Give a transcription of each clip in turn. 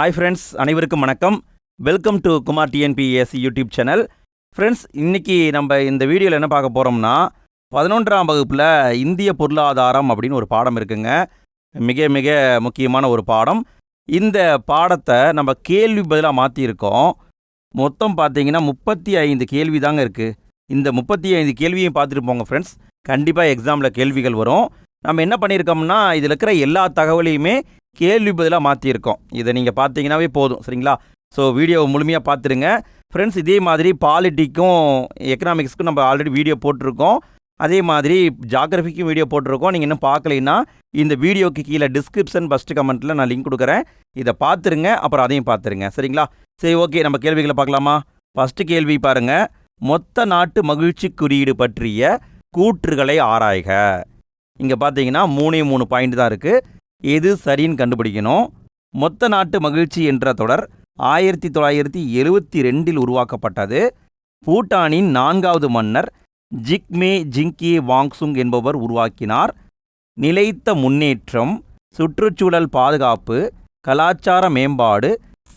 Hi friends அனைவருக்கும் வணக்கம். Welcome to Kumar TNPS YouTube channel friends இன்னைக்கு நம்ம இந்த வீடியோவில் என்ன பார்க்க போகிறோம்னா பதினொன்றாம் வகுப்பில் இந்திய பொருளாதாரம் அப்படின்னு ஒரு பாடம் இருக்குங்க. மிக மிக முக்கியமான ஒரு பாடம். இந்த பாடத்தை நம்ம கேள்வி பதிலாக மாற்றியிருக்கோம் மொத்தம் பார்த்தீங்கன்னா முப்பத்தி ஐந்து கேள்வி தாங்க இருக்குது இந்த முப்பத்தி ஐந்து கேள்வியும் பார்த்துட்டு போங்க ஃப்ரெண்ட்ஸ் கண்டிப்பாக எக்ஸாமில் கேள்விகள் வரும். நம்ம என்ன பண்ணியிருக்கோம்னா இதில் இருக்கிற எல்லா தகவலையுமே கேள்வி பதிலாக மாற்றியிருக்கோம் இதை நீங்கள் பார்த்தீங்கன்னாவே போதும் சரிங்களா? ஸோ வீடியோவை முழுமையாக பார்த்துருங்க ஃப்ரெண்ட்ஸ் இதே மாதிரி பாலிட்டிக்கும் எக்கனாமிக்ஸ்க்கும் நம்ம ஆல்ரெடி வீடியோ போட்டிருக்கோம். அதே மாதிரி ஜாகிரஃபிக்கும் வீடியோ போட்டிருக்கோம். நீங்கள் இன்னும் பார்க்கலைன்னா இந்த வீடியோக்கு கீழே டிஸ்கிரிப்ஷன் ஃபஸ்ட்டு கமெண்ட்டில் நான் லிங்க் கொடுக்குறேன். இதை பார்த்துருங்க அப்புறம் அதையும் பார்த்துருங்க சரிங்களா? சரி ஓகே நம்ம கேள்விகளை பார்க்கலாமா? ஃபஸ்ட்டு கேள்வி பாருங்க. மொத்த நாட்டு மகிழ்ச்சி குறியீடு பற்றிய கூற்றுகளை ஆராய்க. இங்கே பார்த்தீங்கன்னா மூணே மூணு பாயிண்ட் தான் இருக்குது எது சரின்னு கண்டுபிடிக்கணும். மொத்த நாட்டு மகிழ்ச்சி என்ற தொடர் ஆயிரத்தி தொள்ளாயிரத்தி எழுவத்தி ரெண்டில் உருவாக்கப்பட்டது. பூட்டானின் நான்காவது மன்னர் ஜிக்மே ஜிங்கி வாங்சுங் என்பவர் உருவாக்கினார். நிலைத்த முன்னேற்றம் சுற்றுச்சூழல் பாதுகாப்பு கலாச்சார மேம்பாடு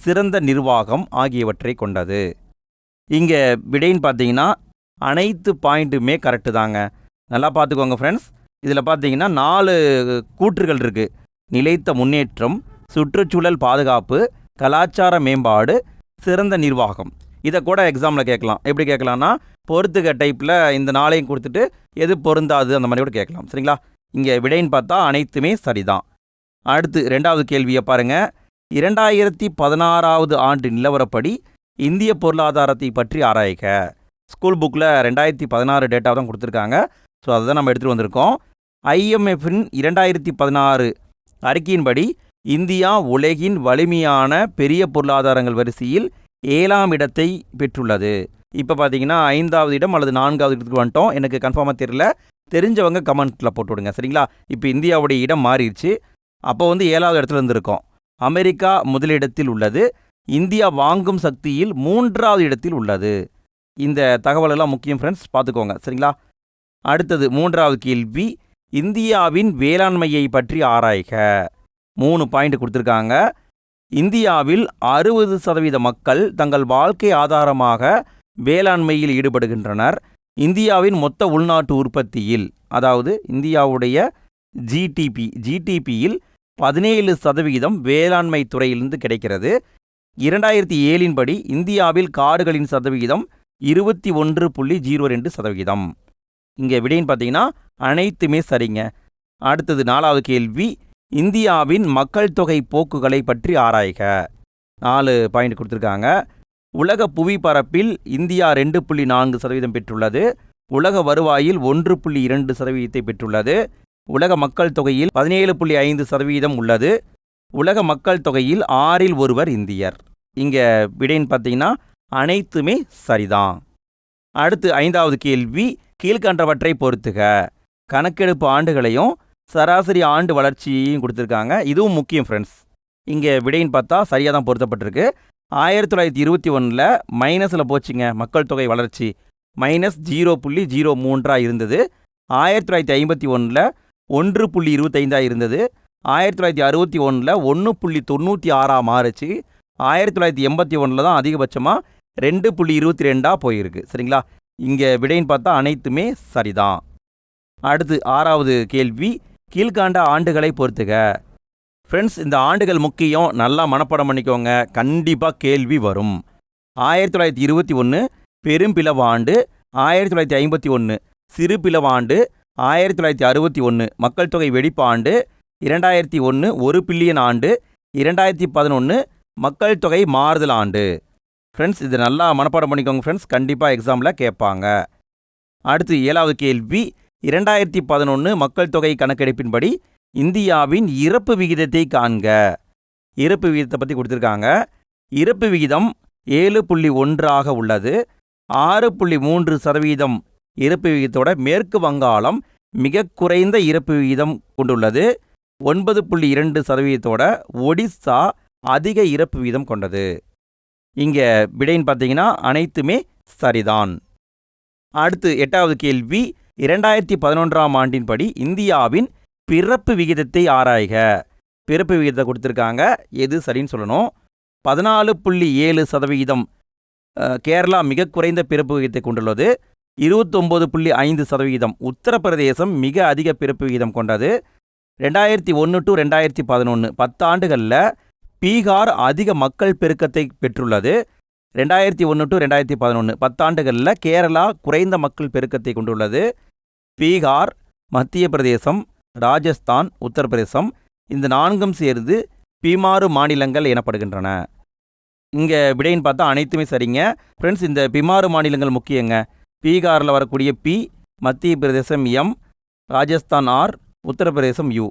சிறந்த நிர்வாகம் ஆகியவற்றை கொண்டது. இங்கே விடைன்னு பார்த்தீங்கன்னா அனைத்து பாயிண்ட்டுமே கரெக்டு தாங்க. நல்லா பார்த்துக்கோங்க ஃப்ரெண்ட்ஸ் இதில் பார்த்தீங்கன்னா நாலு கூற்றுகள் இருக்குது நிலைத்த முன்னேற்றம் சுற்றுச்சூழல் பாதுகாப்பு கலாச்சார மேம்பாடு சிறந்த நிர்வாகம். இதை கூட எக்ஸாமில் கேட்கலாம். எப்படி கேட்கலாம்னா பொறுத்துக்க டைப்பில் இந்த நாளையும் கொடுத்துட்டு எது பொருந்தாது அந்த மாதிரி கூட கேட்கலாம். சரிங்களா? இங்கே விடைன்னு பார்த்தா அனைத்துமே சரிதான். அடுத்து ரெண்டாவது கேள்வியை பாருங்க. இரண்டாயிரத்தி பதினாறாவது ஆண்டு நிலவரப்படி இந்திய பொருளாதாரத்தை பற்றி ஆராய்க. ஸ்கூல் புக்கில் ரெண்டாயிரத்தி பதினாறு டேட்டா தான் கொடுத்துருக்காங்க. ஸோ அதை தான் நம்ம எடுத்துகிட்டு வந்திருக்கோம். ஐஎம்எஃபின் இரண்டாயிரத்தி பதினாறு அறிக்கையின்படி இந்தியா உலகின் வலிமையான பெரிய பொருளாதாரங்கள் வரிசையில் ஏழாம் இடத்தை பெற்றுள்ளது. இப்போ பார்த்தீங்கன்னா ஐந்தாவது இடம் அல்லது நான்காவது இடத்துக்கு வந்துட்டோம். எனக்கு கன்ஃபார்மாக தெரியல. தெரிஞ்சவங்க கமெண்ட்டில் போட்டு விடுங்க. சரிங்களா? இப்போ இந்தியாவுடைய இடம் மாறிடுச்சு. அப்போ வந்து ஏழாவது இடத்துல இருந்திருக்கோம். அமெரிக்கா முதலிடத்தில் உள்ளது. இந்தியா வாங்கும் சக்தியில் மூன்றாவது இடத்தில் உள்ளது. இந்த தகவலெல்லாம் முக்கியம் ஃப்ரெண்ட்ஸ் பார்த்துக்கோங்க சரிங்களா? அடுத்தது மூன்றாவது கேள்வி. இந்தியாவின் வேளாண்மையை பற்றி ஆராய்க. மூணு பாயிண்ட் கொடுத்துருக்காங்க. இந்தியாவில் அறுபது சதவீத மக்கள் தங்கள் வாழ்க்கை ஆதாரமாக வேளாண்மையில் ஈடுபடுகின்றனர். இந்தியாவின் மொத்த உள்நாட்டு உற்பத்தியில் அதாவது இந்தியாவுடைய ஜிடிபி ஜிடிபியில் பதினேழு சதவிகிதம் வேளாண்மை துறையிலிருந்து கிடைக்கிறது. இரண்டாயிரத்தி ஏழின்படி இந்தியாவில் காடுகளின் சதவிகிதம் இருபத்தி ஒன்று புள்ளி ஜீரோ ரெண்டு சதவிகிதம் இங்கே விடைன்னு பார்த்தீங்கன்னா அனைத்துமே சரிங்க. அடுத்தது நாலாவது கேள்வி இந்தியாவின் மக்கள் தொகை போக்குகளை பற்றி ஆராய்க. நாலு பாயிண்ட் கொடுத்துருக்காங்க. உலக புவிப்பரப்பில் இந்தியா ரெண்டு புள்ளி நான்கு சதவீதம் பெற்றுள்ளது. உலக வருவாயில் ஒன்று புள்ளி இரண்டு சதவீதத்தை பெற்றுள்ளது. உலக மக்கள் தொகையில் பதினேழு புள்ளி ஐந்து சதவீதம் உள்ளது. உலக மக்கள் தொகையில் ஆறில் ஒருவர் இந்தியர். இங்கே விடைன்னு பார்த்தீங்கன்னா அனைத்துமே சரிதான். அடுத்து ஐந்தாவது கேள்வி கீழ்கண்டவற்றை பொறுத்துக. கணக்கெடுப்பு ஆண்டுகளையும் சராசரி ஆண்டு வளர்ச்சியையும் கொடுத்துருக்காங்க. இதுவும் முக்கியம் ஃப்ரெண்ட்ஸ் இங்கே விடைன்னு பார்த்தா சரியாக தான் பொருத்தப்பட்டிருக்கு. ஆயிரத்தி தொள்ளாயிரத்தி இருபத்தி ஒன்றில் மைனஸில் போச்சுங்க மக்கள் தொகை வளர்ச்சி. மைனஸ் ஜீரோ புள்ளி ஜீரோ மூன்றாக இருந்தது. ஆயிரத்தி தொள்ளாயிரத்தி ஐம்பத்தி ஒன்றில் ஒன்று புள்ளி இருபத்தைந்தாக இருந்தது. ஆயிரத்தி தொள்ளாயிரத்தி அறுபத்தி ஒன்றில் ஒன்று புள்ளி தொண்ணூற்றி ஆறாக மாறுச்சு. ஆயிரத்தி தொள்ளாயிரத்தி எண்பத்தி ஒன்றில் தான் அதிகபட்சமாக ரெண்டு புள்ளி இருபத்தி ரெண்டாக போயிருக்கு. சரிங்களா? இங்கே விடைன்னு பார்த்தா அனைத்துமே சரிதான் அடுத்து ஆறாவது கேள்வி கீழ்காண்ட ஆண்டுகளை பொறுத்துக. ஃப்ரெண்ட்ஸ் இந்த ஆண்டுகள் முக்கியம். நல்லா மனப்பாடம் பண்ணிக்கோங்க. கண்டிப்பாக கேள்வி வரும். ஆயிரத்தி தொள்ளாயிரத்தி இருபத்தி ஒன்று பெரும்பிளவு ஆண்டு. ஆயிரத்தி தொள்ளாயிரத்தி ஐம்பத்தி ஒன்று சிறு பிளவாண்டு ஆயிரத்தி தொள்ளாயிரத்தி அறுபத்தி ஒன்று மக்கள் தொகை வெடிப்பு ஆண்டு. இரண்டாயிரத்தி ஒன்று ஒரு பில்லியன் ஆண்டு. இரண்டாயிரத்தி பதினொன்று மக்கள் தொகை மாறுதல் ஆண்டு. ஃப்ரெண்ட்ஸ் இது நல்லா மனப்பாடம் பண்ணிக்கோங்க ஃப்ரெண்ட்ஸ் கண்டிப்பாக எக்ஸாமில் கேட்பாங்க. அடுத்து ஏழாவது கேள்வி. இரண்டாயிரத்தி பதினொன்று மக்கள் தொகை கணக்கெடுப்பின்படி இந்தியாவின் இறப்பு விகிதத்தை காண்க. இறப்பு விகிதத்தை பற்றி கொடுத்துருக்காங்க. இறப்பு விகிதம் ஏழு புள்ளி ஒன்றாக உள்ளது. ஆறு புள்ளி மூன்று சதவீதம் இறப்பு விகிதத்தோட மேற்கு வங்காளம் மிக குறைந்த இறப்பு விகிதம் கொண்டுள்ளது. ஒன்பது புள்ளி இரண்டு சதவீதத்தோட ஒடிசா அதிக இறப்பு வீதம் கொண்டது. இங்கே விடைன்னு பார்த்தீங்கன்னா அனைத்துமே சரிதான். அடுத்து எட்டாவது கேள்வி இரண்டாயிரத்தி பதினொன்றாம் ஆண்டின்படி இந்தியாவின் பிறப்பு விகிதத்தை ஆராய்க. பிறப்பு விகிதத்தை கொடுத்துருக்காங்க. எது சரின்னு சொல்லணும். பதினாலு புள்ளி ஏழு சதவிகிதம் கேரளா மிக குறைந்த பிறப்பு விகிதத்தை கொண்டுள்ளது. இருபத்தொம்போது புள்ளி ஐந்து சதவிகிதம் உத்தரப்பிரதேசம் மிக அதிக பிறப்பு விகிதம் கொண்டது. ரெண்டாயிரத்தி ஒன்று டு ரெண்டாயிரத்தி பதினொன்று பத்தாண்டுகளில் பீகார் அதிக மக்கள் பெருக்கத்தை பெற்றுள்ளது. ரெண்டாயிரத்தி ஒன்று டு ரெண்டாயிரத்தி பதினொன்று பத்தாண்டுகளில் கேரளா குறைந்த மக்கள் பெருக்கத்தை கொண்டுள்ளது. பீகார் மத்திய பிரதேசம் ராஜஸ்தான் உத்தரப்பிரதேசம் இந்த நான்கும் சேர்ந்து பிமாறு மாநிலங்கள் எனப்படுகின்றன. இங்கே விடைன்னு பார்த்தா அனைத்துமே சரிங்க. ஃப்ரெண்ட்ஸ் இந்த பிமாறு மாநிலங்கள் முக்கியங்க. பீகாரில் வரக்கூடிய B Madhya Pradesh M Rajasthan R Uttar Pradesh U.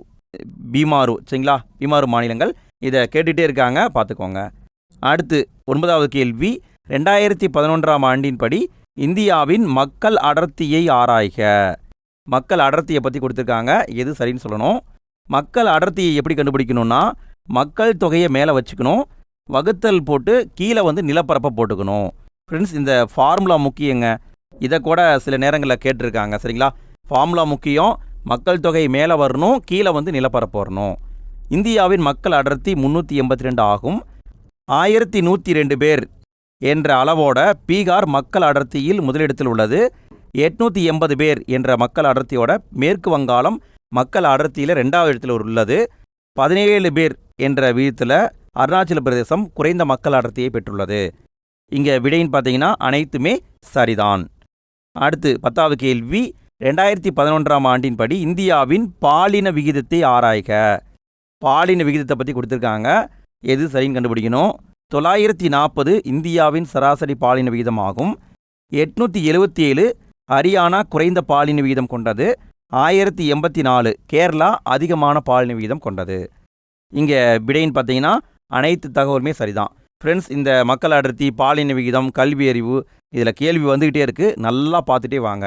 Bimaru சரிங்களா? பீமாறு மாநிலங்கள். இதை கேட்டுகிட்டே இருக்காங்க பார்த்துக்கோங்க. அடுத்து ஒன்பதாவது கேள்வி. ரெண்டாயிரத்தி பதினொன்றாம் ஆண்டின்படி இந்தியாவின் மக்கள் அடர்த்தியை ஆராய்க. மக்கள் அடர்த்தியை பற்றி கொடுத்துருக்காங்க. எது சரின்னு சொல்லணும். மக்கள் அடர்த்தியை எப்படி கண்டுபிடிக்கணும்னா மக்கள் தொகையை மேலே வச்சுக்கணும். வகுத்தல் போட்டு கீழே வந்து நிலப்பரப்பை போட்டுக்கணும். ஃப்ரெண்ட்ஸ் இந்த ஃபார்முலா முக்கியங்க. இதை கூட சில நேரங்களில் கேட்டிருக்காங்க. சரிங்களா? ஃபார்முலா முக்கியம். மக்கள் தொகை மேலே வரணும் கீழே வந்து நிலப்பரப்பு வரணும். இந்தியாவின் மக்கள் அடர்த்தி முந்நூற்றி எண்பத்தி ரெண்டு ஆகும். ஆயிரத்தி நூற்றி ரெண்டு பேர் என்ற அளவோட பீகார் மக்கள் அடர்த்தியில் முதலிடத்தில் உள்ளது. எட்நூற்றி எண்பது பேர் என்ற மக்கள் அடர்த்தியோட மேற்கு வங்காளம் மக்கள் அடர்த்தியில் ரெண்டாவது இடத்தில் உள்ளது. பதினேழு பேர் என்ற விதத்தில் அருணாச்சல பிரதேசம் குறைந்த மக்கள் அடர்த்தியை பெற்றுள்ளது. இங்கே விடைன்னு பார்த்தீங்கன்னா அனைத்துமே சரிதான். அடுத்து பத்தாவது கேள்வி. ரெண்டாயிரத்தி பதினொன்றாம் ஆண்டின்படி இந்தியாவின் பாலின விகிதத்தை ஆராய்க. பாலின விகிதத்தை பற்றி கொடுத்துருக்காங்க. எது சரின்னு கண்டுபிடிக்கணும். தொள்ளாயிரத்தி நாற்பது இந்தியாவின் சராசரி பாலின விகிதம் ஆகும் எட்நூற்றி எழுபத்தி ஏழு ஹரியானா குறைந்த பாலின விகிதம் கொண்டது. ஆயிரத்தி எண்பத்தி நாலு கேரளா அதிகமான பாலின விகிதம் கொண்டது. இங்கே விடைன்னு பார்த்தீங்கன்னா அனைத்து தகவலுமே சரிதான். ஃப்ரெண்ட்ஸ் இந்த மக்கள் அடர்த்தி பாலின விகிதம் கல்வி அறிவு இதில் கேள்வி வந்துக்கிட்டே இருக்குது நல்லா பார்த்துட்டே வாங்க.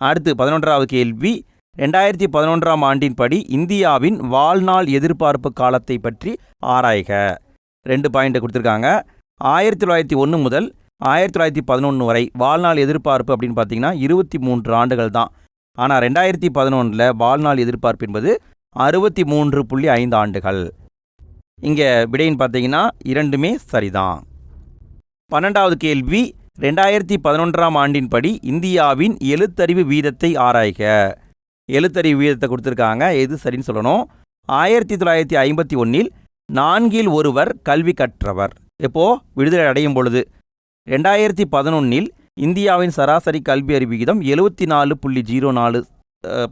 அடுத்து பதினொன்றாவது கேள்வி. ரெண்டாயிரத்தி பதினொன்றாம் ஆண்டின்படி இந்தியாவின் வாழ்நாள் எதிர்பார்ப்பு காலத்தை பற்றி ஆராய்க. ரெண்டு பாயிண்ட் கொடுத்துருக்காங்க. ஆயிரத்தி தொள்ளாயிரத்தி ஒன்று முதல் ஆயிரத்தி தொள்ளாயிரத்தி பதினொன்று வரை வாழ்நாள் எதிர்பார்ப்பு அப்படின்னு பார்த்தீங்கன்னா இருபத்தி மூன்று ஆண்டுகள் தான். ஆனால் ரெண்டாயிரத்தி பதினொன்றில் வாழ்நாள் எதிர்பார்ப்பு என்பது அறுபத்தி மூன்று புள்ளி ஐந்து ஆண்டுகள். இங்கே விடைன்னு பார்த்தீங்கன்னா இரண்டுமே சரிதான். பன்னெண்டாவது கேள்வி ரெண்டாயிரத்தி பதினொன்றாம் ஆண்டின்படி இந்தியாவின் எழுத்தறிவு வீதத்தை ஆராய்க. எழுத்தறிவு வீதத்தை கொடுத்துருக்காங்க. எது சரின்னு சொல்லணும். ஆயிரத்தி தொள்ளாயிரத்தி ஐம்பத்தி ஒன்றில் நான்கில் ஒருவர் கல்வி கற்றவர். எப்போ? விடுதலை அடையும் பொழுது. ரெண்டாயிரத்தி பதினொன்னில் இந்தியாவின் சராசரி கல்வி அறிவு விகிதம் எழுபத்தி நாலு புள்ளி ஜீரோ நாலு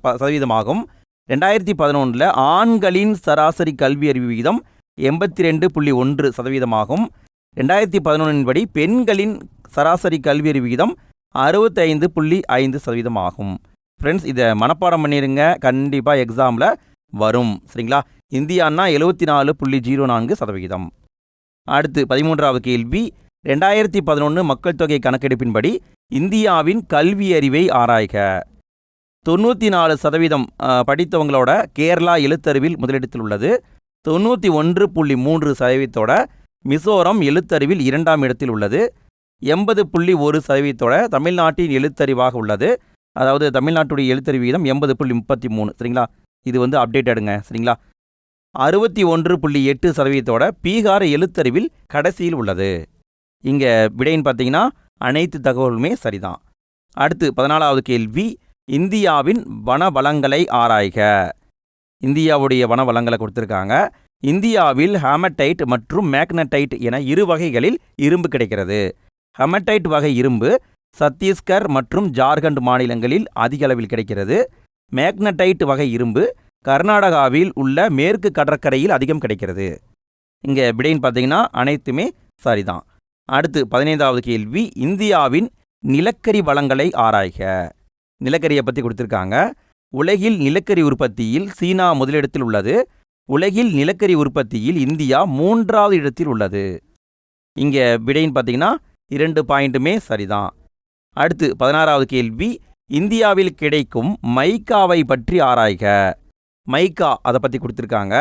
சதவீதமாகும். ரெண்டாயிரத்தி பதினொன்றில் ஆண்களின் சராசரி கல்வி அறிவு விகிதம் எண்பத்தி ரெண்டு புள்ளி ஒன்று சதவீதமாகும். ரெண்டாயிரத்தி பதினொன்றின் படி பெண்களின் சராசரி கல்வி அறிவு விகிதம் அறுபத்தைந்து புள்ளி ஐந்து சதவீதம் ஆகும் ஃப்ரெண்ட்ஸ் இதை மனப்பாடம் பண்ணிடுங்க கண்டிப்பாக எக்ஸாமில் வரும். சரிங்களா? இந்தியான்னா எழுபத்தி நாலு புள்ளி ஜீரோ நான்கு சதவிகிதம். அடுத்து பதிமூன்றாவது கேள்வி. ரெண்டாயிரத்தி பதினொன்று மக்கள் தொகை கணக்கெடுப்பின்படி இந்தியாவின் கல்வி அறிவை ஆராய்க. தொண்ணூற்றி நாலு சதவீதம் படித்தவங்களோட கேரளா எழுத்தறிவில் முதலிடத்தில் உள்ளது. தொண்ணூற்றி ஒன்று புள்ளி மூன்று சதவீதத்தோட மிசோரம் எழுத்தறிவில் இரண்டாம் இடத்தில் உள்ளது. எண்பது புள்ளி ஒரு சதவீதத்தோட தமிழ்நாட்டின் எழுத்தறிவாக உள்ளது. அதாவது தமிழ்நாட்டுடைய எழுத்தறிவு விகிதம் எண்பது புள்ளி முப்பத்தி மூணு. சரிங்களா? இது வந்து அப்டேட்டடுங்க சரிங்களா? அறுபத்தி ஒன்று புள்ளி எட்டு சதவீதத்தோட பீகார் எழுத்தறிவில் கடைசியில் உள்ளது. இங்கே விடைன்னு பார்த்தீங்கன்னா அனைத்து தகவலுமே சரிதான். அடுத்து பதினாலாவது கேள்வி இந்தியாவின் வனவளங்களை ஆராய்க. இந்தியாவுடைய வனவளங்களை கொடுத்துருக்காங்க. இந்தியாவில் ஹேமடைட் மற்றும் மேக்னடைட் என இரு வகைகளில் இரும்பு கிடைக்கிறது. ஹெமடைட் வகை இரும்பு சத்தீஸ்கர் மற்றும் ஜார்க்கண்ட் மாநிலங்களில் அதிக அளவில் கிடைக்கிறது. மேக்னடைட் வகை இரும்பு கர்நாடகாவில் உள்ள மேற்கு கடற்கரையில் அதிகம் கிடைக்கிறது. இங்கே விடைன்னு பார்த்தீங்கன்னா அனைத்துமே சரிதான். அடுத்து பதினைந்தாவது கேள்வி இந்தியாவின் நிலக்கரி வளங்களை ஆராய்க. நிலக்கரியை பற்றி கொடுத்துருக்காங்க. உலகில் நிலக்கரி உற்பத்தியில் சீனா முதலிடத்தில் உள்ளது. உலகில் நிலக்கரி உற்பத்தியில் இந்தியா மூன்றாவது இடத்தில் உள்ளது. இங்கே விடைன்னு பார்த்தீங்கன்னா இரண்டு பாயிண்ட்டுமே சரிதான். அடுத்து பதினாறாவது கேள்வி இந்தியாவில் கிடைக்கும் மைக்காவை பற்றி ஆராய்க. மைக்கா அதை பற்றி கொடுத்துருக்காங்க.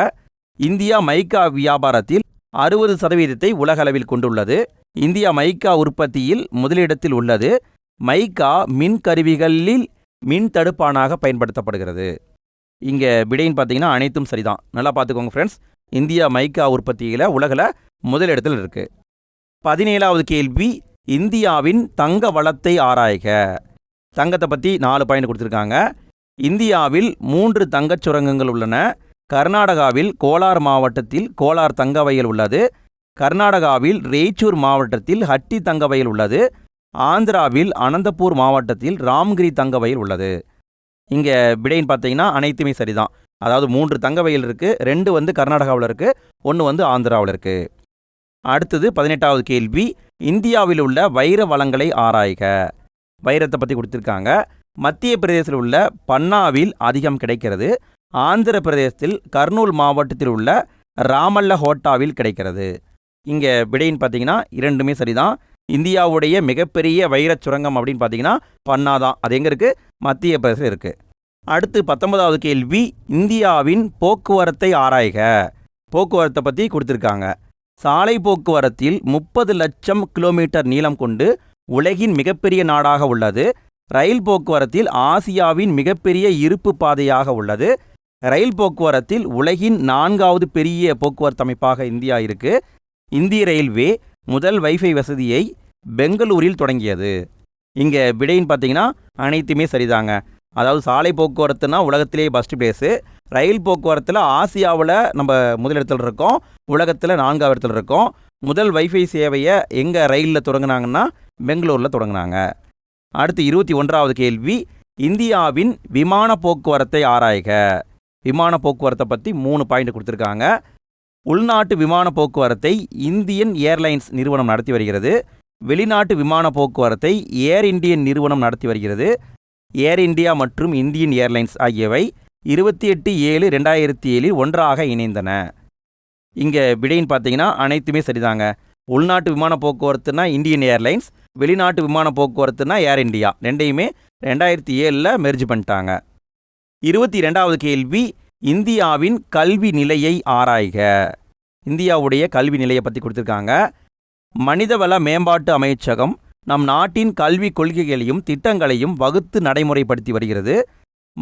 இந்தியா மைக்கா வியாபாரத்தில் அறுபது சதவீதத்தை உலகளவில் கொண்டுள்ளது. இந்தியா மைக்கா உற்பத்தியில் முதலிடத்தில் உள்ளது. மைக்கா மின் கருவிகளில் மின் தடுப்பானாக பயன்படுத்தப்படுகிறது. இங்கே விடைன்னு பார்த்தீங்கன்னா அனைத்தும் சரிதான். நல்லா பார்த்துக்கோங்க ஃப்ரெண்ட்ஸ் இந்தியா மைக்கா உற்பத்தியில் உலகில் முதலிடத்தில் இருக்கு. பதினேழாவது கேள்வி இந்தியாவின் தங்க வளத்தை ஆராய்க. தங்கத்தை பற்றி நாலு பாயிண்ட் கொடுத்துருக்காங்க. இந்தியாவில் மூன்று தங்கச் சுரங்கங்கள் உள்ளன. கர்நாடகாவில் கோலார் மாவட்டத்தில் கோலார் தங்க வயல் உள்ளது. கர்நாடகாவில் ரேச்சூர் மாவட்டத்தில் ஹட்டி தங்க வயல் உள்ளது. ஆந்திராவில் அனந்தபூர் மாவட்டத்தில் ராம்கிரி தங்க வயல் உள்ளது. இங்கே விடைன்னு பார்த்தீங்கன்னா அனைத்துமே சரிதான். அதாவது மூன்று தங்க வயல் இருக்குது ரெண்டு வந்து கர்நாடகாவில் இருக்குது ஒன்று வந்து ஆந்திராவில் இருக்குது அடுத்தது பதினெட்டாவது கேள்வி. இந்தியாவில் உள்ள வைர வளங்களை ஆராய்க. வைரத்தை பற்றி கொடுத்துருக்காங்க. மத்திய பிரதேசத்தில் உள்ள பன்னாவில் அதிகம் கிடைக்கிறது. ஆந்திர பிரதேசத்தில் கர்னூல் மாவட்டத்தில் உள்ள ராமல்ல ஹோட்டாவில் கிடைக்கிறது. இங்கே விடைன்னு பார்த்தீங்கன்னா இரண்டுமே சரிதான். இந்தியாவுடைய மிகப்பெரிய வைரச் சுரங்கம் அப்படின்னு பார்த்தீங்கன்னா பன்னா தான். அது எங்கே இருக்குது மத்திய பிரதேசம் இருக்குது அடுத்து பத்தொன்பதாவது கேள்வி இந்தியாவின் போக்குவரத்தை ஆராய்க. போக்குவரத்தை பற்றி கொடுத்துருக்காங்க. சாலை போக்குவரத்தில் முப்பது லட்சம் கிலோமீட்டர் நீளம் கொண்டு உலகின் மிகப்பெரிய நாடாக உள்ளது. ரயில் போக்குவரத்தில் ஆசியாவின் மிகப்பெரிய இருப்பு பாதையாக உள்ளது. ரயில் போக்குவரத்தில் உலகின் நான்காவது பெரிய போக்குவரத்து அமைப்பாக இந்தியா இருக்கு. இந்திய ரயில்வே முதல் வைஃபை வசதியை பெங்களூரில் தொடங்கியது. இங்கே விடைன்னு பார்த்தீங்கன்னா அனைத்துமே சரிதாங்க. அதாவது சாலை போக்குவரத்துனா உலகத்திலேயே ஃபஸ்ட் பிளேஸு ரயில் போக்குவரத்தில் ஆசியாவில் நம்ம முதலிடத்தில் இருக்கோம் உலகத்தில் நான்காவது இடத்துல இருக்கோம். முதல் வைஃபை சேவையை எங்கே ரயிலில் தொடங்கினாங்கன்னா பெங்களூரில் தொடங்கினாங்க. அடுத்து இருபத்தி ஒன்றாவது கேள்வி இந்தியாவின் விமான போக்குவரத்தை ஆராய்க. விமான போக்குவரத்தை பற்றி மூணு பாயிண்ட் கொடுத்துருக்காங்க. உள்நாட்டு விமான போக்குவரத்தை இந்தியன் ஏர்லைன்ஸ் நிறுவனம் நடத்தி வருகிறது. வெளிநாட்டு விமான போக்குவரத்தை ஏர் இந்தியன் நிறுவனம் நடத்தி வருகிறது. ஏர் இந்தியா மற்றும் இந்தியன் ஏர்லைன்ஸ் ஆகியவை இருபத்தி எட்டு ஏழு ரெண்டாயிரத்தி ஏழில் ஒன்றாக இணைந்தன. இங்கே விடைன்னு பார்த்தீங்கன்னா அனைத்துமே சரிதாங்க. உள்நாட்டு விமான போக்குவரத்துனா இந்தியன் ஏர்லைன்ஸ் வெளிநாட்டு விமான போக்குவரத்துனா ஏர் இந்தியா ரெண்டையுமே ரெண்டாயிரத்தி ஏழில் மெர்ஜ் பண்ணிட்டாங்க. இருபத்தி ரெண்டாவது கேள்வி இந்தியாவின் கல்வி நிலையை ஆராய்க. இந்தியாவுடைய கல்வி நிலையை பற்றி கொடுத்துருக்காங்க. மனிதவள மேம்பாட்டு அமைச்சகம் நம் நாட்டின் கல்விக் கொள்கைகளையும் திட்டங்களையும் வகுத்து நடைமுறைப்படுத்தி வருகிறது.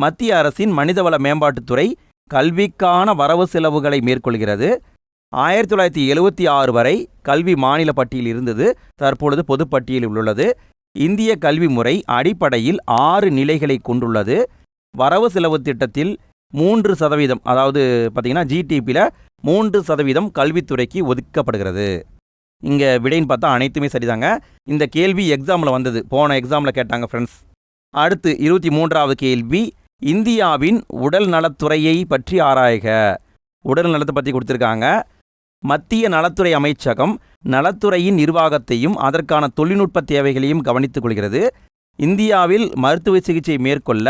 மத்திய அரசின் மனிதவள மேம்பாட்டுத்துறை கல்விக்கான வரவு செலவுகளை மேற்கொள்கிறது. ஆயிரத்தி தொள்ளாயிரத்தி எழுவத்தி ஆறு வரை கல்வி மாநில பட்டியல் இருந்தது. தற்பொழுது பொதுப்பட்டியலில் உள்ளது. இந்திய கல்வி முறை அடிப்படையில் ஆறு நிலைகளை கொண்டுள்ளது. வரவு செலவு திட்டத்தில் மூன்று சதவீதம் அதாவது பார்த்தீங்கன்னா ஜிடிபியில் மூன்று சதவீதம் கல்வித்துறைக்கு ஒதுக்கப்படுகிறது. இங்கே விடைன்னு பார்த்தா அனைத்துமே சரிதாங்க. இந்த கேள்வி எக்ஸாமில் வந்தது. போன எக்ஸாமில் கேட்டாங்க ஃப்ரெண்ட்ஸ் அடுத்து இருபத்தி மூன்றாவது கேள்வி. இந்தியாவின் உடல் நலத்துறையை பற்றி ஆராய்க. உடல் நலத்தை பற்றி கொடுத்துருக்காங்க. மத்திய நலத்துறை அமைச்சகம் நலத்துறையின் நிர்வாகத்தையும் அதற்கான தொழில்நுட்ப தேவைகளையும் கவனித்துக் கொள்கிறது. இந்தியாவில் மருத்துவ சிகிச்சை மேற்கொள்ள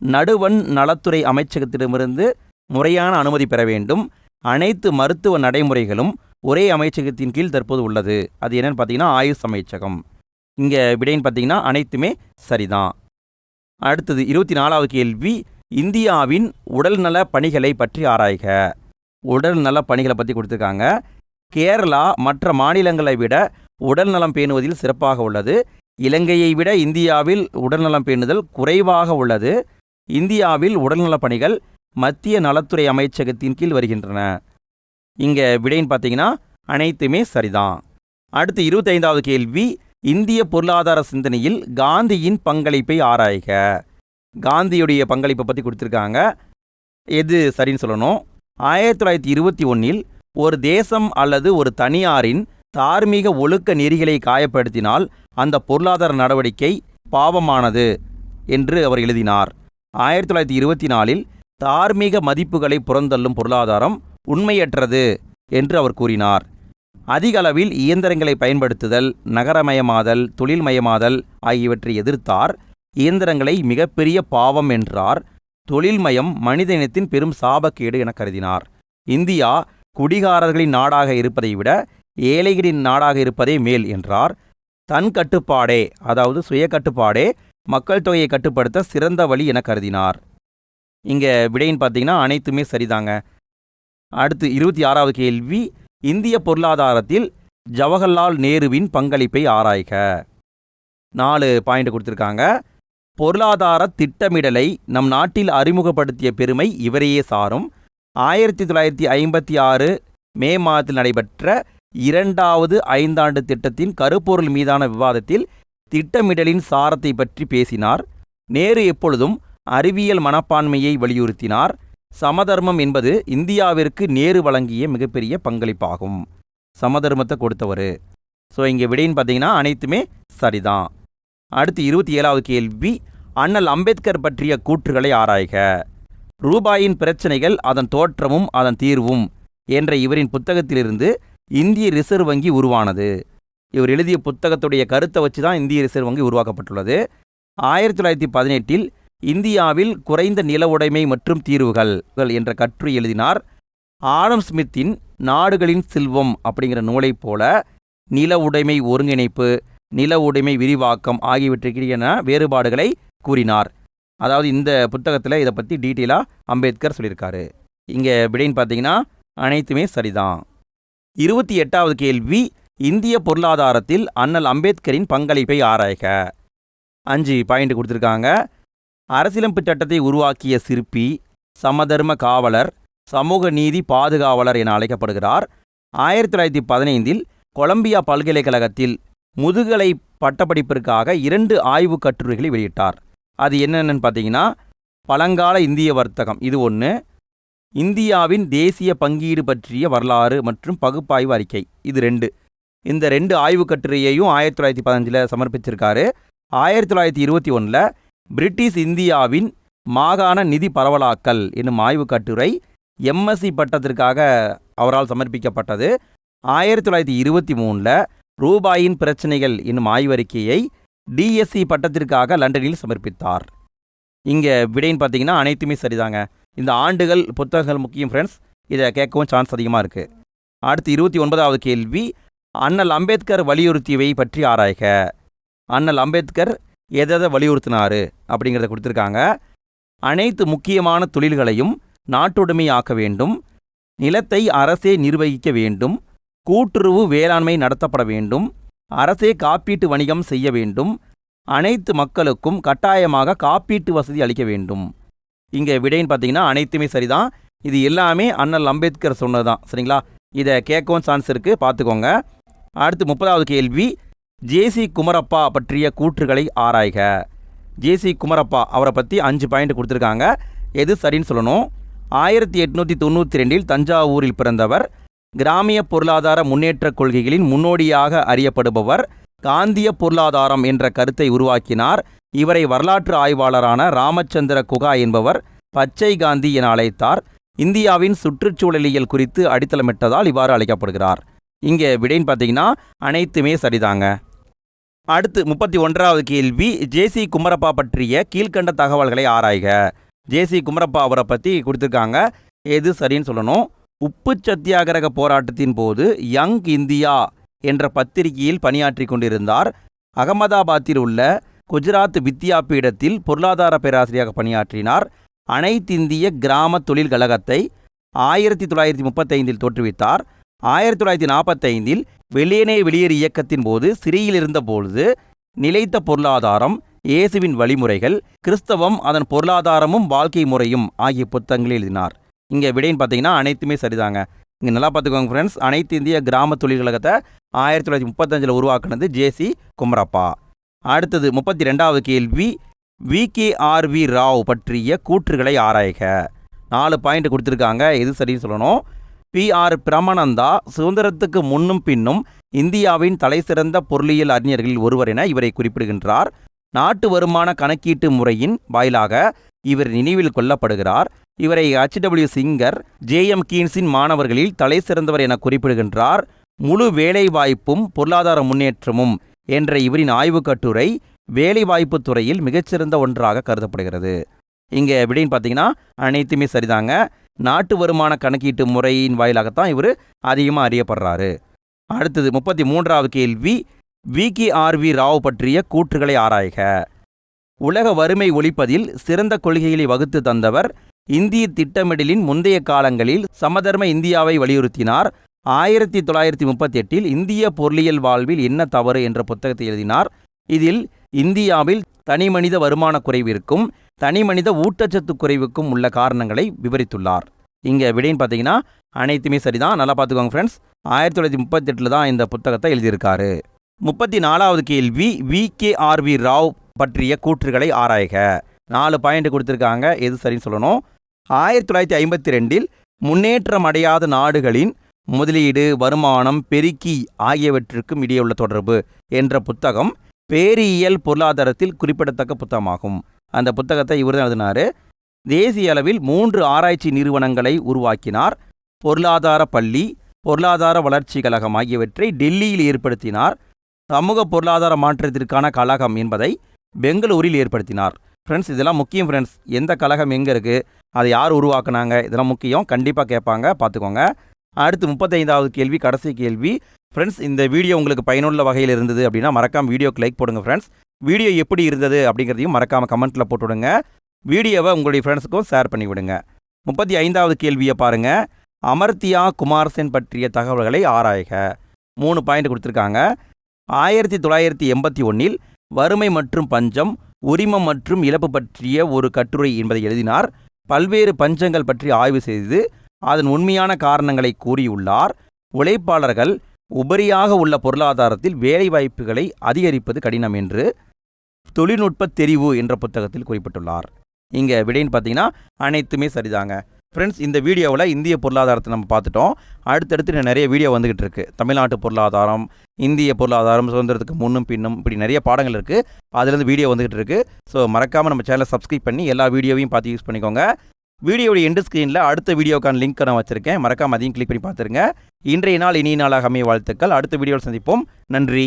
நடுவண் நலத்துறை அமைச்சகத்திடமிருந்து முறையான அனுமதி பெற வேண்டும். அனைத்து மருத்துவ நடைமுறைகளும் ஒரே அமைச்சகத்தின் கீழ் தற்போது உள்ளது. அது என்னன்னு பார்த்தீங்கன்னா ஆயுஷ் அமைச்சகம். இங்கே விடைன்னு பார்த்தீங்கன்னா அனைத்துமே சரிதான். அடுத்தது இருபத்தி நாலாவது கேள்வி இந்தியாவின் உடல்நல பணிகளை பற்றி ஆராய்க. உடல்நல பணிகளை பற்றி கொடுத்துருக்காங்க. கேரளா மற்ற மாநிலங்களை விட உடல்நலம் பேணுவதில் சிறப்பாக உள்ளது. இலங்கையை விட இந்தியாவில் உடல்நலம் பேணுதல் குறைவாக உள்ளது. இந்தியாவில் உடல்நலப் பணிகள் மத்திய நலத்துறை அமைச்சகத்தின் கீழ் வருகின்றன. இங்கே விடைன்னு பார்த்தீங்கன்னா அனைத்துமே சரிதான். அடுத்து இருபத்தைந்தாவது கேள்வி இந்திய பொருளாதார சிந்தனையில் காந்தியின் பங்களிப்பை ஆராய்க. காந்தியுடைய பங்களிப்பை பற்றி கொடுத்துருக்காங்க. எது சரின்னு சொல்லணும். ஆயிரத்தி தொள்ளாயிரத்தி இருபத்தி ஒன்றில் ஒரு தேசம் அல்லது ஒரு தனியாரின் தார்மீக ஒழுக்க நெறிகளை காயப்படுத்தினால் அந்த பொருளாதார நடவடிக்கை பாவமானது என்று அவர் எழுதினார். ஆயிரத்தி தொள்ளாயிரத்தி இருபத்தி நாலில் தார்மீக மதிப்புகளை புறந்தள்ளும் பொருளாதாரம் உண்மையற்றது என்று அவர் கூறினார். அதிக அளவில் இயந்திரங்களை பயன்படுத்துதல் நகரமயமாதல் தொழில்மயமாதல் ஆகியவற்றை எதிர்த்தார். இயந்திரங்களை மிகப்பெரிய பாவம் என்றார். தொழில்மயம் மனித இனத்தின் பெரும் சாபக்கேடு என கருதினார். இந்தியா குடிகாரர்களின் நாடாக இருப்பதை விட ஏழைகளின் நாடாக இருப்பதே மேல் என்றார். தன் கட்டுப்பாடே அதாவது சுய கட்டுப்பாடே மக்கள் தொகையை கட்டுப்படுத்த சிறந்த வழி என கருதினார். இங்கே விடைன்னு பார்த்தீங்கன்னா அனைத்துமே சரிதாங்க. அடுத்து இருபத்தி ஆறாவது கேள்வி. இந்திய பொருளாதாரத்தில் ஜவஹர்லால் நேருவின் பங்களிப்பை ஆராய்க. நாலு பாயிண்ட் கொடுத்துருக்காங்க. பொருளாதார திட்டமிடலை நம் நாட்டில் அறிமுகப்படுத்திய பெருமை இவரையே சாரும். ஆயிரத்தி தொள்ளாயிரத்தி ஐம்பத்தி ஆறு மே மாதத்தில் நடைபெற்ற இரண்டாவது ஐந்தாண்டு திட்டத்தின் கருப்பொருள் மீதான விவாதத்தில் திட்டமிடலின் சாரத்தை பற்றி பேசினார். நேரு எப்பொழுதும் அறிவியல் மனப்பான்மையை வலியுறுத்தினார். சமதர்மம் என்பது இந்தியாவிற்கு நேரு வழங்கிய மிகப்பெரிய பங்களிப்பாகும். சமதர்மத்தை கொடுத்தவர். ஸோ இங்கே விடைன்னு பார்த்தீங்கன்னா அனைத்துமே சரிதான். அடுத்து இருபத்தி ஏழாவது கேள்வி. அண்ணல் அம்பேத்கர் பற்றிய கூற்றுகளை ஆராய்க. ரூபாயின் பிரச்சனைகள் அதன் தோற்றமும் அதன் தீர்வும் என்ற இவரின் புத்தகத்திலிருந்து இந்திய ரிசர்வ் வங்கி உருவானது. இவர் எழுதிய புத்தகத்துடைய கருத்தை வச்சு தான் இந்திய ரிசர்வ் வங்கி உருவாக்கப்பட்டுள்ளது. ஆயிரத்தி தொள்ளாயிரத்தி பதினெட்டில் இந்தியாவில் குறைந்த நில உடைமை மற்றும் தீர்வுகள் என்ற கற்று எழுதினார். ஆடம் ஸ்மித்தின் நாடுகளின் செல்வம் அப்படிங்கிற நூலைப் போல நில உடைமை ஒருங்கிணைப்பு நில உடைமை விரிவாக்கம் ஆகியவற்றுக்கிடையான வேறுபாடுகளை கூறினார். அதாவது இந்த புத்தகத்தில் இதை பற்றி டீட்டெயிலாக அம்பேத்கர் சொல்லியிருக்காரு. இங்கே விடைன்னு பார்த்தீங்கன்னா அனைத்துமே சரிதான். இருபத்தி எட்டாவது கேள்வி இந்திய பொருளாதாரத்தில் அண்ணல் அம்பேத்கரின் பங்களிப்பை ஆராய்க. அஞ்சு பாயிண்ட் கொடுத்துருக்காங்க. அரசியலமைப்பு சட்டத்தை உருவாக்கிய சிற்பி சமதர்ம காவலர் சமூக நீதி பாதுகாவலர் என அழைக்கப்படுகிறார். ஆயிரத்தி தொள்ளாயிரத்தி பதினைந்தில் கொலம்பியா பல்கலைக்கழகத்தில் முதுகலை பட்டப்படிப்பிற்காக இரண்டு ஆய்வுக் கட்டுரைகளை வெளியிட்டார். அது என்னென்னு பார்த்தீங்கன்னா பழங்கால இந்திய வர்த்தகம் இது ஒன்று இந்தியாவின் தேசிய பங்கீடு பற்றிய வரலாறு மற்றும் பகுப்பாய்வு அறிக்கை இது ரெண்டு. இந்த ரெண்டு ஆய்வுக் கட்டுரையையும் ஆயிரத்தி தொள்ளாயிரத்தி பதினஞ்சில் சமர்ப்பிச்சிருக்காரு. ஆயிரத்தி தொள்ளாயிரத்தி இருபத்தி ஒன்றில் பிரிட்டிஷ் இந்தியாவின் மாகாண நிதி பரவலாக்கல் என்னும் ஆய்வுக் கட்டுரை எம்எஸ்சி பட்டத்திற்காக அவரால் சமர்ப்பிக்கப்பட்டது. ஆயிரத்தி தொள்ளாயிரத்தி இருபத்தி மூணில் ரூபாயின் பிரச்சனைகள் என்னும் ஆய்வறிக்கையை டிஎஸ்சி பட்டத்திற்காக லண்டனில் சமர்ப்பித்தார். இங்கே விடைன்னு பார்த்தீங்கன்னா அனைத்துமே சரிதாங்க. இந்த ஆண்டுகள் புத்தகங்கள் முக்கியம் ஃப்ரெண்ட்ஸ் இதை கேட்கவும் சான்ஸ் அதிகமாக இருக்குது அடுத்து இருபத்தி ஒன்பதாவது கேள்வி அண்ணல் அம்பேத்கர் வலியுறுத்தியவை பற்றி ஆராய்க. அண்ணல் அம்பேத்கர் எதை வலியுறுத்தினாரு அப்படிங்கிறத கொடுத்துருக்காங்க. அனைத்து முக்கியமான தொழில்களையும் நாட்டுடைமையாக்க வேண்டும். நிலத்தை அரசே நிர்வகிக்க வேண்டும். கூட்டுறவு வேளாண்மை நடத்தப்பட வேண்டும். அரசே காப்பீட்டு வணிகம் செய்ய வேண்டும். அனைத்து மக்களுக்கும் கட்டாயமாக காப்பீட்டு வசதி அளிக்க வேண்டும். இங்கே விடைன்னு பார்த்தீங்கன்னா அனைத்துமே சரிதான். இது எல்லாமே அண்ணல் அம்பேத்கர் சொன்னது தான் சரிங்களா? இதை கேட்கவும் சான்ஸ் இருக்குது பார்த்துக்கோங்க. அடுத்து முப்பதாவது கேள்வி. ஜேசி குமரப்பா பற்றிய கூற்றுகளை ஆராய்க. ஜேசி குமரப்பா அவரை பற்றி அஞ்சு பாயிண்ட் கொடுத்துருக்காங்க. எது சரின்னு சொல்லணும். ஆயிரத்தி எட்நூற்றி தொண்ணூற்றி ரெண்டில் தஞ்சாவூரில் பிறந்தவர் கிராமிய பொருளாதார முன்னேற்றக் கொள்கைகளின் முன்னோடியாக அறியப்படுபவர் காந்திய பொருளாதாரம் என்ற கருத்தை உருவாக்கினார். இவரை வரலாற்று ஆய்வாளரான ராமச்சந்திர குகா என்பவர் பச்சை காந்தி என அழைத்தார். இந்தியாவின் சுற்றுச்சூழலியல் குறித்து அடித்தளமிட்டதால் இவ்வாறு அழைக்கப்படுகிறார். இங்கே விடைன்னு பார்த்தீங்கன்னா அனைத்துமே சரிதாங்க. அடுத்து முப்பத்தி ஒன்றாவது கேள்வி ஜேசி குமரப்பா பற்றிய கீழ்க்கண்ட தகவல்களை ஆராய்க. ஜேசி குமரப்பா அவரை பற்றி கொடுத்துருக்காங்க. எது சரின்னு சொல்லணும். உப்பு சத்தியாகிரக போராட்டத்தின் போது யங் இந்தியா என்ற பத்திரிகையில் பணியாற்றி கொண்டிருந்தார். அகமதாபாத்தில் உள்ள குஜராத் வித்யாபீடத்தில் பொருளாதார பேராசிரியராக பணியாற்றினார். அனைத்திந்திய கிராம தொழில் கழகத்தை ஆயிரத்தி தொள்ளாயிரத்தி முப்பத்தைந்தில் தோற்றுவித்தார். ஆயிரத்தி தொள்ளாயிரத்தி நாற்பத்தைந்தில் வெளியனே வெளியேறு இயக்கத்தின் போது சிறையில் இருந்தபொழுது நிலைத்த பொருளாதாரம் இயேசுவின் வழிமுறைகள் கிறிஸ்தவம் அதன் பொருளாதாரமும் வாழ்க்கை முறையும் ஆகிய புத்தகங்களை எழுதினார். இங்கே விடைன்னு பார்த்தீங்கன்னா அனைத்துமே சரிதாங்க. இங்கே நல்லா பார்த்துக்கோங்க ஃப்ரெண்ட்ஸ் அனைத்து இந்திய கிராம தொழில்கழகத்தை ஆயிரத்தி தொள்ளாயிரத்தி முப்பத்தஞ்சில் உருவாக்குனது ஜேசி குமரப்பா. அடுத்தது முப்பத்தி ரெண்டாவது கேள்வி. V K R V Rao பற்றிய கூற்றுகளை ஆராய்க. நாலு பாயிண்ட் கொடுத்துருக்காங்க. எது சரின்னு சொல்லணும்? பி ஆர் பிரமானந்தா சுதந்திரத்துக்கு முன்னும் பின்னும் இந்தியாவின் தலைசிறந்த பொருளியல் அறிஞர்களில் ஒருவர் என இவரை குறிப்பிடுகின்றார். நாட்டு வருமான கணக்கீட்டு முறையின் வாயிலாக இவர் நினைவில் கொள்ளப்படுகிறார். இவரை H W Singer J M கீன்ஸின் மாணவர்களில் தலைசிறந்தவர் என குறிப்பிடுகின்றார். முழு வேலைவாய்ப்பும் பொருளாதார முன்னேற்றமும் என்ற இவரின் ஆய்வுக் கட்டுரை வேலைவாய்ப்புத் துறையில் மிகச்சிறந்த ஒன்றாக கருதப்படுகிறது. இங்கே எப்படின்னு பார்த்தீங்கன்னா அனைத்துமே சரிதாங்க. நாட்டு வருமான கணக்கீட்டு முறையின் வாயிலாகத்தான் இவர் அதிகமாக அறியப்படுறாரு. அடுத்தது முப்பத்தி மூன்றாவது கேள்வி we. Ki. R. V. Rao பற்றிய கூற்றுகளை ஆராய்க. உலக வறுமை ஒழிப்பதில் சிறந்த கொள்கைகளை வகுத்து தந்தவர் இந்திய திட்டமிடலின் முந்தைய காலங்களில் சமதர்ம இந்தியாவை வலியுறுத்தினார். ஆயிரத்தி தொள்ளாயிரத்தி முப்பத்தி எட்டில் இந்திய பொருளியல் வாழ்வில் என்ன தவறு என்ற புத்தகத்தை எழுதினார். இதில் இந்தியாவில் தனிமனித வருமான குறைவிற்கும் தனி மனித ஊட்டச்சத்து குறைவுக்கும் உள்ள காரணங்களை விவரித்துள்ளார். இங்கே விடைன்னு பார்த்தீங்கன்னா அனைத்துமே சரிதான். நல்லா பார்த்துக்கோங்க ஃப்ரெண்ட்ஸ் ஆயிரத்தி தொள்ளாயிரத்தி முப்பத்தெட்டில் தான் இந்த புத்தகத்தை எழுதியிருக்காரு. முப்பத்தி நாலாவது கேள்வி வி கே ஆர்வி ராவ் பற்றிய கூற்றுகளை ஆராய்க. நாலு பாயிண்ட் கொடுத்துருக்காங்க. எது சரின்னு சொல்லணும். ஆயிரத்தி தொள்ளாயிரத்தி ஐம்பத்தி ரெண்டில் முன்னேற்றம் அடையாத நாடுகளின் முதலீடு வருமானம் பெருக்கி ஆகியவற்றுக்கும் இடையே உள்ள தொடர்பு என்ற புத்தகம் பேரியல் பொருளாதாரத்தில் குறிப்பிடத்தக்க புத்தகமாகும். அந்த புத்தகத்தை இவர் தான் எழுதினார். தேசிய அளவில் மூன்று ஆராய்ச்சி நிறுவனங்களை உருவாக்கினார். பொருளாதார பள்ளி பொருளாதார வளர்ச்சி கழகம் ஆகியவற்றை டெல்லியில் ஏற்படுத்தினார். சமூக பொருளாதார மாற்றத்திற்கான கழகம் என்பதை பெங்களூரில் ஏற்படுத்தினார். ஃப்ரெண்ட்ஸ் இதெல்லாம் முக்கியம் ஃப்ரெண்ட்ஸ் எந்த கழகம் எங்கே இருக்குது அதை யார் உருவாக்குனாங்க? இதெல்லாம் முக்கியம். கண்டிப்பாக கேட்பாங்க. பார்த்துக்கோங்க. அடுத்து முப்பத்தைந்தாவது கேள்வி கடைசி கேள்வி. ஃப்ரெண்ட்ஸ் இந்த வீடியோ உங்களுக்கு பயனுள்ள வகையில் இருந்தது அப்படின்னா மறக்காம வீடியோக்கு லைக் போடுங்க ஃப்ரெண்ட்ஸ் வீடியோ எப்படி இருந்தது அப்படிங்கிறதையும் மறக்காமல் கமெண்ட்டில் போட்டு விடுங்க வீடியோவை உங்களுடைய ஃப்ரெண்ட்ஸுக்கும் ஷேர் பண்ணிவிடுங்க. முப்பத்தி ஐந்தாவது கேள்வியை பாருங்கள் அமர்த்தியா குமார்சென் பற்றிய தகவல்களை ஆராய்க. மூணு பாயிண்ட் கொடுத்துருக்காங்க. ஆயிரத்தி தொள்ளாயிரத்தி எண்பத்தி ஒன்றில் வறுமை மற்றும் பஞ்சம் உரிமம் மற்றும் இழப்பு பற்றிய ஒரு கட்டுரை என்பதை எழுதினார். பல்வேறு பஞ்சங்கள் பற்றி ஆய்வு செய்து அதன் உண்மையான காரணங்களை கூறியுள்ளார். உழைப்பாளர்கள் உபரியாக உள்ள பொருளாதாரத்தில் வேலைவாய்ப்புகளை அதிகரிப்பது கடினம் என்று தொழில்நுட்ப தெரிவு என்ற புத்தகத்தில் குறிப்பிட்டுள்ளார். இங்கே விடைன்னு பார்த்தீங்கன்னா அனைத்துமே சரிதாங்க. ஃப்ரெண்ட்ஸ் இந்த வீடியோவில் இந்திய பொருளாதாரத்தை நம்ம பார்த்துட்டோம். அடுத்தடுத்து நிறைய வீடியோ வந்துகிட்டு இருக்குது தமிழ்நாட்டு பொருளாதாரம் இந்திய பொருளாதாரம் சுதந்திரத்துக்கு முன்னும் பின்னும் இப்படி நிறைய பாடங்கள் இருக்குது அதுலேருந்து வீடியோ வந்துகிட்டு இருக்குது ஸோ மறக்காமல் நம்ம சேனலை சப்ஸ்கிரைப் பண்ணி எல்லா வீடியோவையும் பார்த்து யூஸ் பண்ணிக்கோங்க. வீடியோடைய எண்டு ஸ்க்ரீனில் அடுத்த வீடியோக்கான லிங்க் நான் வச்சுருக்கேன். மறக்காமல் அதையும் கிளிக் பண்ணி பார்த்துருங்க. இன்றைய நாள் இனிய நாளாக அமைய வாழ்த்துக்கள். அடுத்த வீடியோவில் சந்திப்போம். நன்றி.